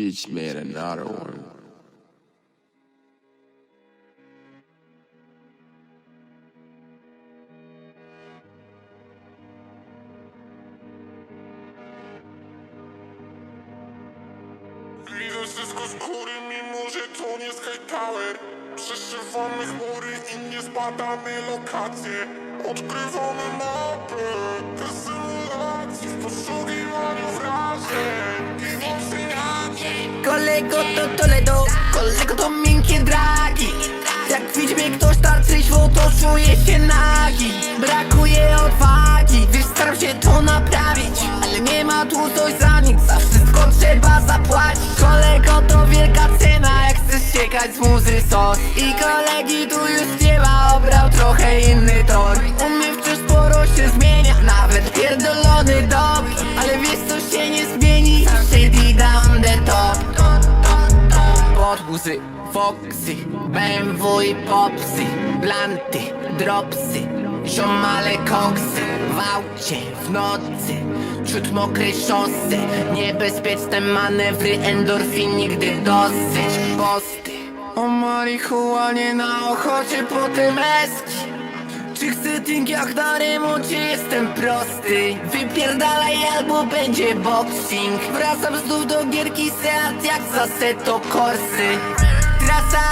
Cheech made another one. Widzę wszystko z góry, mimo że to nie Tower Przeszywamy chmury i nie zbadamy lokacje Odkrywamy mapy, te symulacje Kolego to Toledo, kolego to miękkie dragi. Jak widzi mnie ktoś trzeźwo, to czuję się nagi. Brakuje odwagi, wiesz staram się to naprawić. Ale nie ma tu coś za nic, za wszystko trzeba zapłacić. Kolego to wielka cena, jak chcesz siekać z muzy sos. I kolegi tu już nie ma, obrał trochę inny tor. U mnie wciąż sporo się zmienia, nawet pierdolony dom. Ale wiesz co się nie zmieni, shady down the top Foxy, BMW i Popsy Blanty, Dropsy, ziomale koksy W aucie, w nocy, wśród mokrej szosy Niebezpieczne manewry, endorfin nigdy dosyć Posty. O marihuanie na ochocie po tym eski czy chcę ting jak na remoncie jestem prosty? Wypierdalaj albo będzie boxing. Wracam znów do gierki Seat jak za seto korsy. Trasa,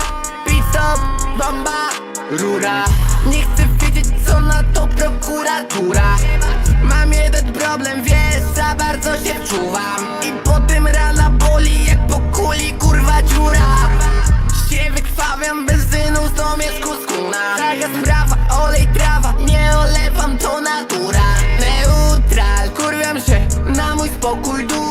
pit stop, bomba, rura. Nie chcę wiedzieć co na to prokuratura. Mam jeden problem, wiesz, za bardzo się wczuwam mój spokój duch